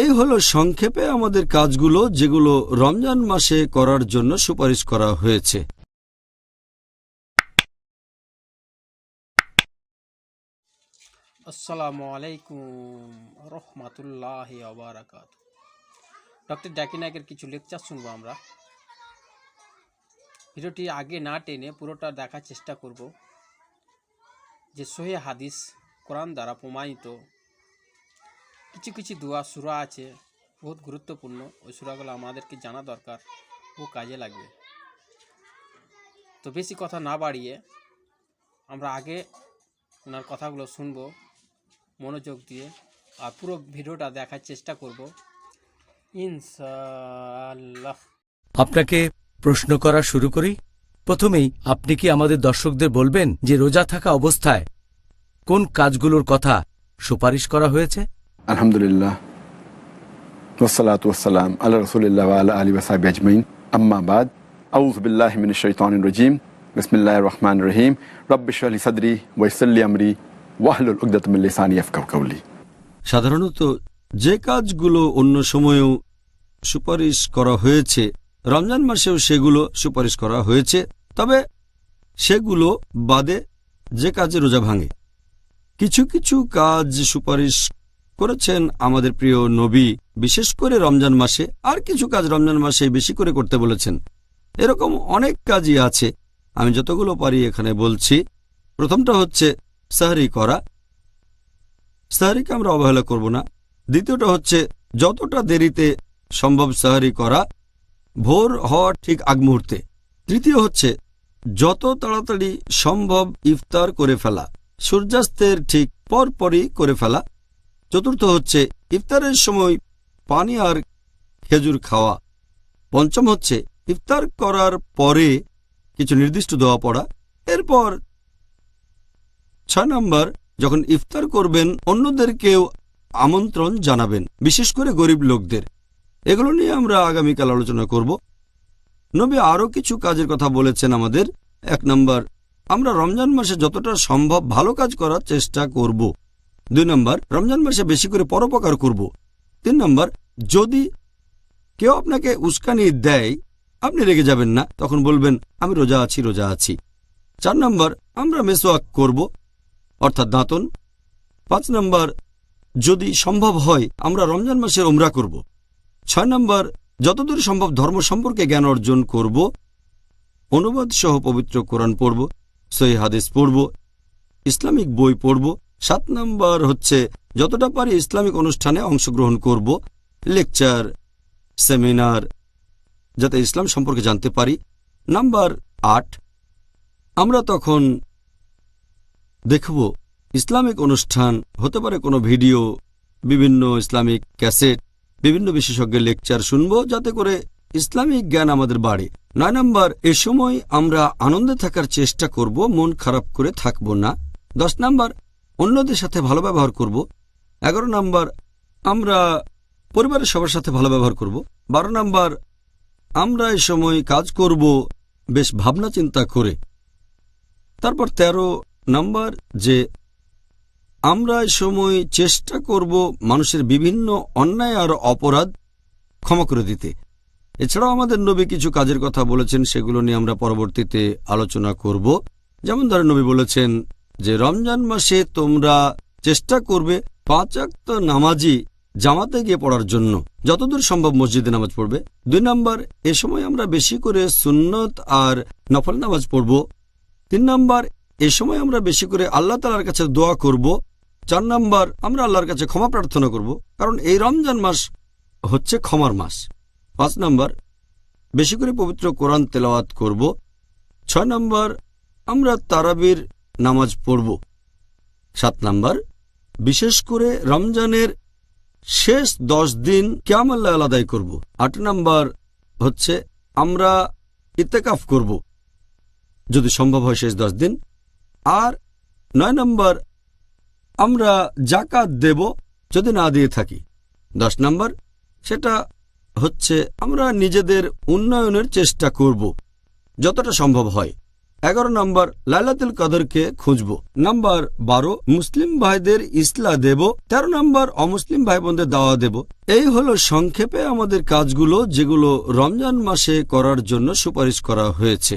এই হলো সংক্ষেপে আমাদের কাজগুলো, যেগুলো রমজান মাসে করার জন্য সুপারিশ করা হয়েছে। আসসালামু আলাইকুম রহমাতুল্লাহ ডক্টর জাকির নায়কের কিছু লেকচার শুনব আমরা। ভিডিওটি আগে না টেনে পুরোটা দেখার চেষ্টা করব। যে সোহে হাদিস কোরআন দ্বারা প্রমাণিত কিছু কিছু দোয়া সুরা আছে, বহুত গুরুত্বপূর্ণ। ওই সুরাগুলো আমাদেরকে জানা দরকার ও কাজে লাগবে। তো বেশি কথা না বাড়িয়ে আমরা আগে ওনার কথাগুলো শুনব, মনোযোগ দিয়ে, আর পুরো ভিডিওটা দেখার চেষ্টা করব। ইনশাআল্লাহ। আপনাকে প্রশ্ন করা শুরু করি। প্রথমেই, আপনি কি আমাদের দর্শকদের বলবেন যে রোজা থাকা অবস্থায় কোন কাজগুলোর কথা সুপারিশ করা হয়েছে? আলহামদুলিল্লাহ। ওসালাত আল্লাহ রসুলিল্লাহ আল্লাহ আলী ওসাহাব আজমাইন। আম্মা বাদ। আউজ বিল্লাহ মিন শৈতান রজিম। বিসমিল্লাহ রহমান রহিম। রব্বিশ আলী সদরি ওয়াইসল্লি আমরি ওয়াহলুল উকদাতমিল্লিসানি আফকাউ সাধারণত যে কাজগুলো অন্য সময়েও সুপারিশ করা হয়েছে, রমজান মাসেও সেগুলো সুপারিশ করা হয়েছে, তবে সেগুলো বাদে যে কাজে রোজা ভাঙে। কিছু কিছু কাজ সুপারিশ করেছেন আমাদের প্রিয় নবী, বিশেষ করে রমজান মাসে, আর কিছু কাজ রমজান মাসে বেশি করে করতে বলেছেন। এরকম অনেক কাজই আছে, আমি যতগুলো পারি এখানে বলছি। প্রথমটা হচ্ছে সাহরি করা। সাহারিকে আমরা অবহেলা করব না। দ্বিতীয়টা হচ্ছে যতটা দেরিতে সম্ভব সাহারি করা, ভোর হওয়ার ঠিক আগ মুহূর্তে। তৃতীয় হচ্ছে যত তাড়াতাড়ি সম্ভব ইফতার করে ফেলা, সূর্যাস্তের ঠিক পরপরই করে ফেলা। চতুর্থ হচ্ছে ইফতারের সময় পানি আর খেজুর খাওয়া। পঞ্চম হচ্ছে ইফতার করার পরে কিছু নির্দিষ্ট দোয়া পড়া। এরপর ছয় নম্বর, যখন ইফতার করবেন, অন্যদেরকেও আমন্ত্রণ জানাবেন, বিশেষ করে গরিব লোকদের। এগুলো নিয়ে আমরা আগামীকাল আলোচনা করব। নবী আরও কিছু কাজের কথা বলেছেন আমাদের। এক নম্বর, আমরা রমজান মাসে যতটা সম্ভব ভালো কাজ করার চেষ্টা করব। দুই নম্বর, রমজান মাসে বেশি করে পরোপকার করব। তিন নম্বর, যদি কেউ আপনাকে উস্কানি দেয়, আপনি রেগে যাবেন না, তখন বলবেন, আমি রোজা আছি রোজা আছি। চার নম্বর, আমরা মেসোয়াক করব, অর্থাৎ দাঁতন। পাঁচ নম্বর, যদি সম্ভব হয়, আমরা রমজান মাসের ওমরা করব। ছয় নম্বর, যতদূর সম্ভব ধর্ম সম্পর্কে জ্ঞান অর্জন করব। অনুবাদ সহ পবিত্র কোরআন পড়ব, সহি হাদিস পড়ব, ইসলামিক বই পড়ব সাত নম্বর হচ্ছে, যতটা পারি ইসলামিক অনুষ্ঠানে অংশগ্রহণ করব, লেকচার, সেমিনার, যাতে ইসলাম সম্পর্কে জানতে পারি। নাম্বার আট, আমরা তখন দেখব, ইসলামিক অনুষ্ঠান, হতে পারে কোনো ভিডিও, বিভিন্ন ইসলামিক ক্যাসেট, বিভিন্ন বিশেষজ্ঞের লেকচার শুনব, যাতে করে ইসলামিক জ্ঞান আমাদের বাড়ে। নয় নম্বর, এ সময় আমরা আনন্দে থাকার চেষ্টা করব, মন খারাপ করে থাকব না। দশ নম্বর অন্যদের সাথে ভালো ব্যবহার করব। এগারো নম্বর, আমরা পরিবারের সবার সাথে ভালো ব্যবহার করব। বারো নম্বর, আমরা এ সময় কাজ করব বেশ ভাবনা চিন্তা করে। তারপর ১৩ নাম্বার, যে আমরা এ সময় চেষ্টা করব মানুষের বিভিন্ন অন্যায় আর অপরাধ ক্ষমা করে দিতে। এছাড়াও আমাদের নবী কিছু কাজের কথা বলেছেন, সেগুলো নিয়ে আমরা পরবর্তীতে আলোচনা করব। যেমন ধরে নবী বলেছেন যে রমজান মাসে তোমরা চেষ্টা করবে পাঁচাক্ত নামাজি জামাতে গিয়ে পড়ার জন্য। যতদূর সম্ভব মসজিদে নামাজ পড়বে। দুই নম্বর, এ সময় আমরা বেশি করে সুন্নত আর নফল নামাজ পড়ব। তিন নম্বর, এ সময় আমরা বেশি করে আল্লাহ তালার কাছে দোয়া করব। চার নম্বর, আমরা আল্লাহর কাছে ক্ষমা প্রার্থনা করব। কারণ এই রমজান মাস হচ্ছে ক্ষমার মাস। পাঁচ নম্বর, বেশি করে পবিত্র কোরআন তেলাওয়াত করব। ছয় নম্বর, আমরা তারাবির নামাজ পড়ব। সাত নম্বর, বিশেষ করে রমজানের শেষ দশ দিন ক্যামাল্লা আলাদাই করব। আট নম্বর হচ্ছে আমরা ইতেকাফ করব, যদি সম্ভব হয় শেষ দশ দিন। আর নয় নম্বর, আমরা জাকাত দেব যদি না দিয়ে থাকি। দশ নম্বর, সেটা হচ্ছে আমরা নিজেদের উন্নয়নের চেষ্টা করব, যতটা সম্ভব হয়। এগারো নম্বর লালাতুল কদরকে খুঁজব। নম্বর বারো, মুসলিম ভাইদের ইসলা দেব। তেরো নম্বর, অমুসলিম ভাই বোনদের দাওয়া দেব। এই হলো সংক্ষেপে আমাদের কাজগুলো, যেগুলো রমজান মাসে করার জন্য সুপারিশ করা হয়েছে।